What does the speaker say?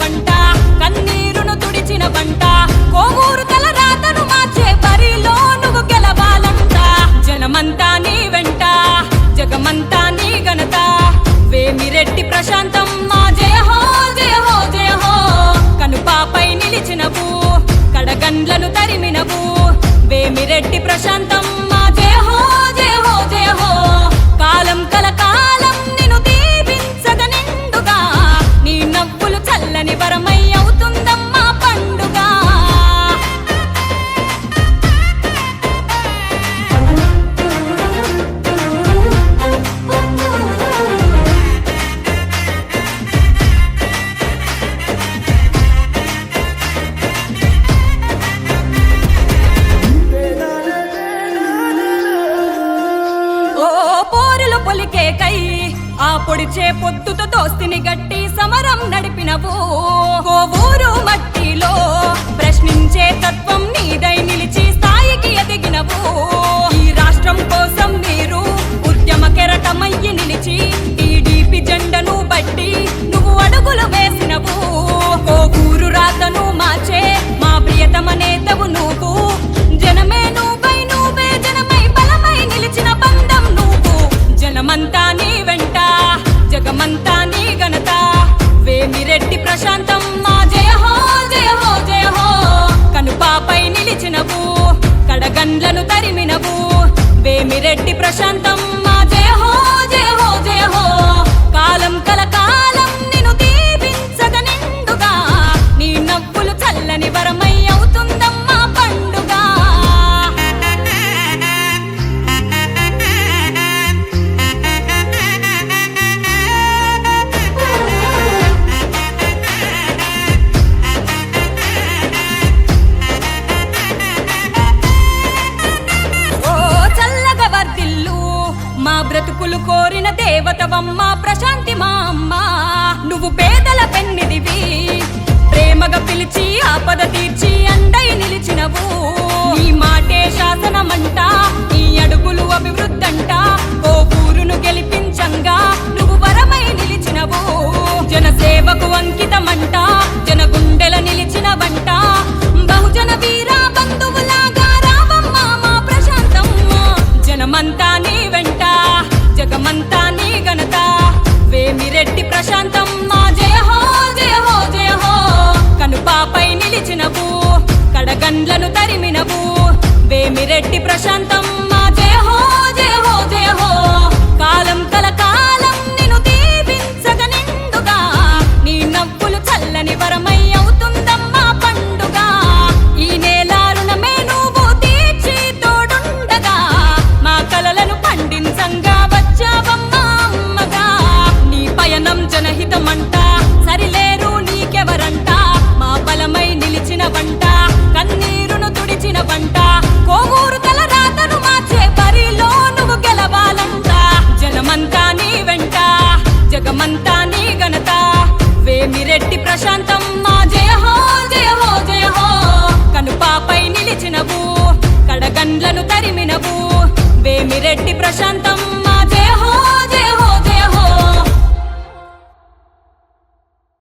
వంట కన్నీరును తుడిచిన వంట కోమూరు తల పొడిచే పొత్తుతో దోస్తిని గట్టి సమరం నడిపినవు. కండ్లను తరిమినవు. వేమిరెడ్డి ప్రశాంతం కోరికలు కోరిన దేవతవమ్మ ప్రశాంతి మా అమ్మ. నువ్వు పేదల పెన్నిదివి. ప్రేమగా పిలిచి ఆపద తీర్చి అందయి నిలిచినవు. గండ్లను తరిమినవు. వేమిరెడ్డి ప్రశాంతం పంట కోవూరు తల రాతను మార్చే బరిలో నువ్వు గెలవాలంట. జనమంతా నీ వెంట జగమంతా నీ ఘనత. వేమిరెడ్డి ప్రశాంతం మా జయ హో జయ హో జయ హో. కనుపాపై నిలిచినవు కడగండ్లను తరిమినవు. వేమిరెట్టి ప్రశాంతం